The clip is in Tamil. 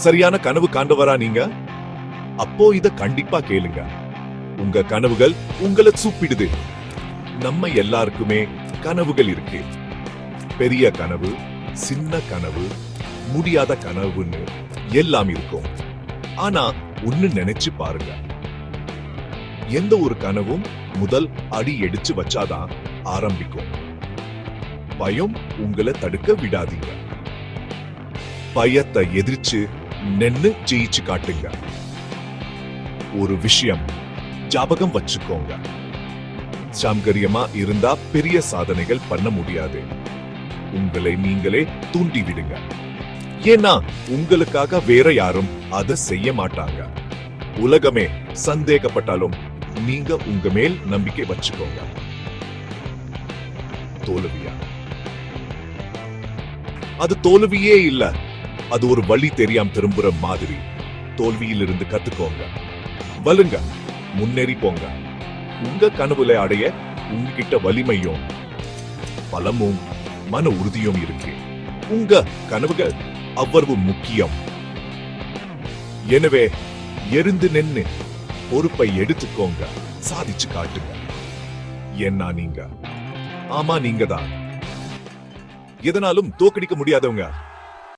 சரியான கனவு காண்டவரா நீங்க? அப்போ இத கண்டிப்பா கேளுங்க. உங்க கனவுகள் உங்களை சூப்பிடுது. நம்ம எல்லாருக்குமே கனவுகள் இருக்கு. பெரிய கனவு சின்ன கனவு முடியாத கனவுன்னு எல்லாம் இருக்கும். ஆனா ஒண்ணு நினைச்சு பாருங்க. எந்த ஒரு கனவும் முதல் அடி எடுத்து வச்சாதான் ஆரம்பிக்கும். பயம் உங்களை தடுக்க விடாதீங்க. பயத்தை எதிர்ச்சு நின்னு ஜெயிச்சு காட்டுங்க. ஒரு விஷயம் ஜாபகம் வச்சுக்கோங்க. சாம்கரியமா இருந்தா பெரிய சாதனைகள் பண்ண முடியாது. உங்களை நீங்களே தூண்டி விடுங்க. ஏன்னா உங்களுக்காக வேற யாரும் அதை செய்ய மாட்டாங்க. உலகமே சந்தேகப்பட்டாலும் நீங்க உங்க மேல் நம்பிக்கை வச்சுக்கோங்க. தோல்வியா? அது தோல்வியே இல்ல. அது ஒரு வழி தெரியாம திரும்புற மாதிரி. தோல்வியிலிருந்து கத்துக்கோங்க. வலுங்க. முன்னேறி போங்க. உங்க கனவுல அடைய உங்ககிட்ட வலிமையும் பலமும் மன உறுதியும் இருக்கு. உங்க கனவுகள் அவ்வளவு முக்கியம். எனவே எரிந்து நின்னு பொறுப்பை எடுத்துக்கோங்க. சாதிச்சு காட்டுங்க. என்ன நீங்க. ஆமா நீங்க தான் எதனாலும் தோக்கடிக்க முடியாதவங்க.